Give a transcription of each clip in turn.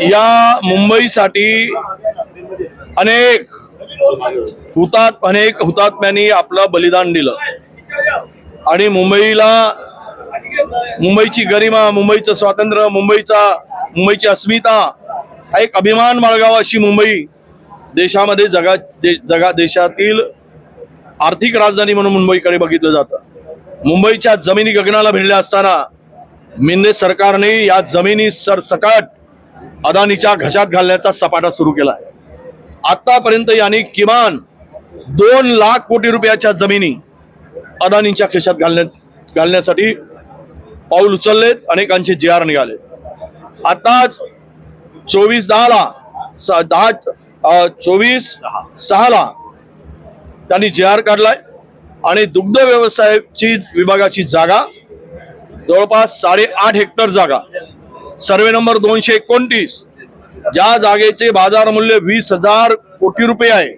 या मुंबईसाठी अनेक हुतात अनेक हुतात्म्यांनी आपलं बलिदान दिलं. आणि मुंबईला मुंबईची गरिमा मुंबईचं स्वातंत्र्य मुंबईचा मुंबईची अस्मिता हा एक अभिमान बाळगावा अशी मुंबई देशामध्ये जगा दे, जगा देशातील आर्थिक राजधानी म्हणून मुंबईकडे बघितलं जातं. मुंबईच्या जमिनी गगनाला भिडल्या असताना मिंदे सरकारने या जमिनी सरसकट अदानीच्या घशात घालण्याचा सपाटा सुरू केला आहे. आतापर्यंत यांनी किमान दोन लाख कोटी रुपयाच्या जमिनी अदानीच्या खिशात घालण्यात घालण्यासाठी पाऊल उचललेत अनेकांचे जे आर निघाले आताच चोवीस दहाला स- दहा चोवीस सहाला त्यांनी जे आर काढलाय आणि दुग्ध व्यवसायाची विभागाची जागा जवळपास साडेआठ हेक्टर जागा सर्वे नंबर दोनशे एकोणतीस. ज्या जागेचे बाजार मूल्य वीस हजार कोटी रुपये आहे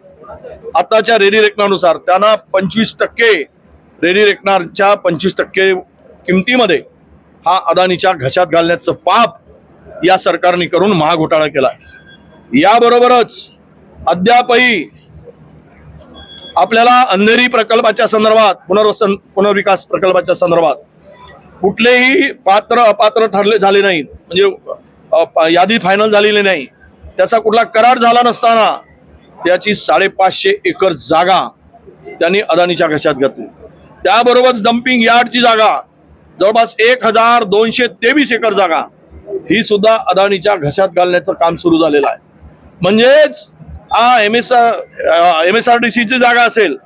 आताच्या रेडी रेकनानुसार त्यांना पंचवीस टक्के रेडी रेकनाच्या पंचवीस टक्के किमतीमध्ये हा अदानीच्या घशात घालण्याचं पाप या सरकारने करून महाघोटाळा केला. याबरोबरच अद्यापही आपल्याला अंधेरी प्रकल्पाच्या संदर्भात पुनर्वसन पुनर्विकास प्रकल्पाच्या संदर्भात कुठलेही पात्र अपात्र ठरले झाले नाहीत. म्हणजे यादी फायनल झालेली नाही. त्याचा कुठला करार झाला नसताना त्याची साडेपाचशे एकर जागा त्यांनी अदानीच्या घशात घातली. त्याबरोबर डम्पिंग यार्डची जागा जवळपास एक हजार दोनशे तेवीस एकर जागा ही सुद्धा अदानीच्या घशात घालण्याचं काम सुरू झालेलं आहे. म्हणजेच हा M S M S R D सीची जागा असेल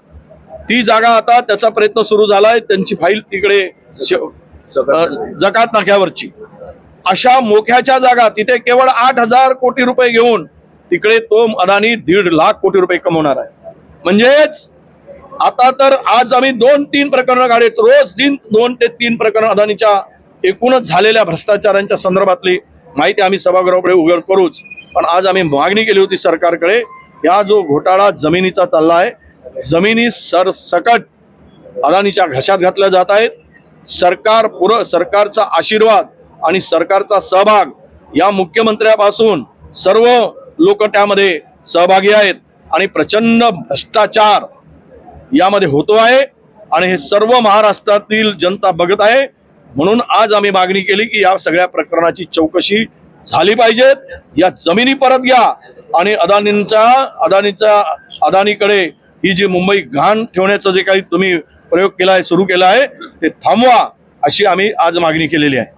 ती जागा आता त्याचा प्रयत्न सुरू झाला आहे त्यांची फाईल तिकडे जकात नाक्यावरची. अशा मोक्याच्या जागा तिथे केवळ आठ हजार कोटी रुपये घेऊन तिकडे तो अदानी दीड लाख कोटी रुपये कमवणार आहे. म्हणजेच आता तर आज आम्ही दोन तीन प्रकरणं काढत रोज दिन दोन ते तीन प्रकरण अदानीच्या एकूणच झालेल्या भ्रष्टाचारांच्या संदर्भातली माहिती आम्ही सभागृहापुढे उघड करूच. पण आज आम्ही मागणी केली होती सरकारकडे या जो घोटाळा जमिनीचा चालला आहे जमिनी सरसकट अदानीच्या घशात घातल्या जात आहेत. सरकार पुर सरकारचा आशीर्वाद आणि सरकारचा सहभाग या मुख्यमंत्र्यापासून सर्व लोक त्यामध्ये सहभागी आहेत आणि प्रचंड भ्रष्टाचार यामध्ये होतो आहे आणि हे सर्व महाराष्ट्रातील जनता बघत आहे. म्हणून आज आम्ही मागणी केली की या सगळ्या प्रकरणाची चौकशी झाली पाहिजेत या जमिनी परत घ्या आणि अदानींचा अदानीचा अदानीकडे ही जी मुंबई घाण ठेवण्याचं जे काही तुम्ही प्रयोग केला आहे सुरू केला आहे ते थांबवा अशी आम्ही आज मागणी केलेली आहे.